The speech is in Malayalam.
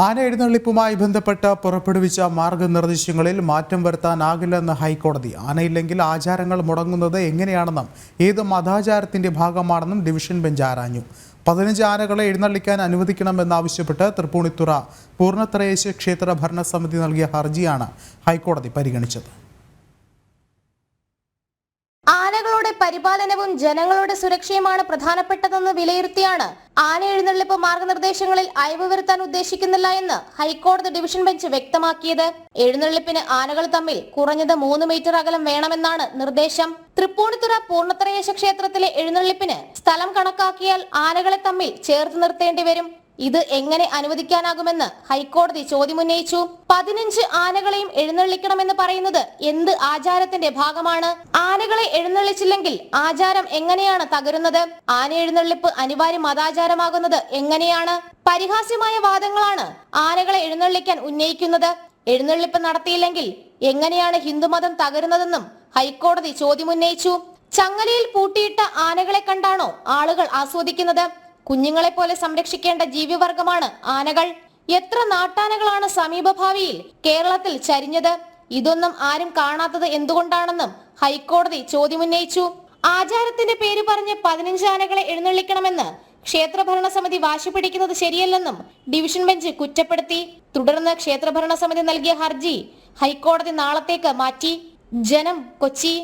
ആന എഴുന്നള്ളിപ്പുമായി ബന്ധപ്പെട്ട് പുറപ്പെടുവിച്ച മാർഗനിർദ്ദേശങ്ങളിൽ മാറ്റം വരുത്താനാകില്ലെന്ന് ഹൈക്കോടതി. ആനയില്ലെങ്കിൽ ആചാരങ്ങൾ മുടങ്ങുന്നത് എങ്ങനെയാണെന്നും ഏത് മതാചാരത്തിന്റെ ഭാഗമാണെന്നും ഡിവിഷൻ ബെഞ്ച് ആരാഞ്ഞു. പതിനഞ്ച് ആനകളെ എഴുന്നള്ളിക്കാൻ അനുവദിക്കണമെന്നാവശ്യപ്പെട്ട് തൃപ്പൂണിത്തുറ പൂർണത്രയേശ്വര ക്ഷേത്ര ഭരണസമിതി നൽകിയ ഹർജിയാണ് ഹൈക്കോടതി പരിഗണിച്ചത്. ആനകളുടെ പരിപാലനവും ജനങ്ങളുടെ സുരക്ഷയുമാണ് പ്രധാനപ്പെട്ടതെന്ന് വിലയിരുത്തിയാണ്. ആന എഴുന്നള്ളിപ്പ് മാർഗനിർദ്ദേശങ്ങളിൽ അയവ് വരുത്താൻ ഉദ്ദേശിക്കുന്നില്ല എന്ന് ഹൈക്കോടതി ഡിവിഷൻ ബെഞ്ച് വ്യക്തമാക്കിയത്. എഴുന്നള്ളിപ്പിന് ആനകൾ തമ്മിൽ കുറഞ്ഞത് മൂന്ന് മീറ്റർ അകലം വേണമെന്നാണ് നിർദ്ദേശം. തൃപ്പൂണിത്തുറ പൂർണത്രയേശ ക്ഷേത്രത്തിലെ എഴുന്നള്ളിപ്പിന് സ്ഥലം കണക്കാക്കിയാൽ ആനകളെ തമ്മിൽ ചേർത്ത് നിർത്തേണ്ടി വരും. ഇത് എങ്ങനെ അനുവദിക്കാനാകുമെന്ന് ഹൈക്കോടതി ചോദ്യമുന്നയിച്ചു പതിനഞ്ച് ആനകളെയും എഴുന്നള്ളിക്കണമെന്ന് പറയുന്നത് എന്ത് ആചാരത്തിന്റെ ഭാഗമാണ്? ആനകളെ എഴുന്നള്ളിച്ചില്ലെങ്കിൽ ആചാരം എങ്ങനെയാണ് തകരുന്നത്? ആന എഴുന്നള്ളിപ്പ് അനിവാര്യ മതാചാരമാകുന്നത് എങ്ങനെയാണ്? പരിഹാസ്യമായ വാദങ്ങളാണ് ആനകളെ എഴുന്നള്ളിക്കാൻ ഉന്നയിക്കുന്നത്. എഴുന്നള്ളിപ്പ് നടത്തിയില്ലെങ്കിൽ എങ്ങനെയാണ് ഹിന്ദുമതം തകരുന്നതെന്നും ഹൈക്കോടതി ചോദ്യമുന്നയിച്ചു ചങ്ങലയിൽ പൂട്ടിയിട്ട ആനകളെ കണ്ടാണോ ആളുകൾ ആസ്വദിക്കുന്നത്? കുഞ്ഞുങ്ങളെ പോലെ സംരക്ഷിക്കേണ്ട ജീവിവർഗമാണ് ആനകൾ. എത്ര നാട്ടാനകളാണ് സമീപഭാവിയിൽ കേരളത്തിൽ ചരിഞ്ഞത്? ഇതൊന്നും ആരും കാണാത്തത് എന്തുകൊണ്ടാണെന്നും ഹൈക്കോടതി ചോദ്യമുന്നയിച്ചു. ആചാരത്തിന്റെ പേര് പറഞ്ഞ് പതിനഞ്ച് ആനകളെ എഴുന്നള്ളിക്കണമെന്ന് ക്ഷേത്രഭരണ സമിതി വാശി പിടിക്കുന്നത് ശരിയല്ലെന്നും ഡിവിഷൻ ബെഞ്ച് കുറ്റപ്പെടുത്തി. തുടർന്ന് ക്ഷേത്രഭരണ സമിതി നൽകിയ ഹർജി ഹൈക്കോടതി നാളത്തേക്ക് മാറ്റി. ജനം കൊച്ചി.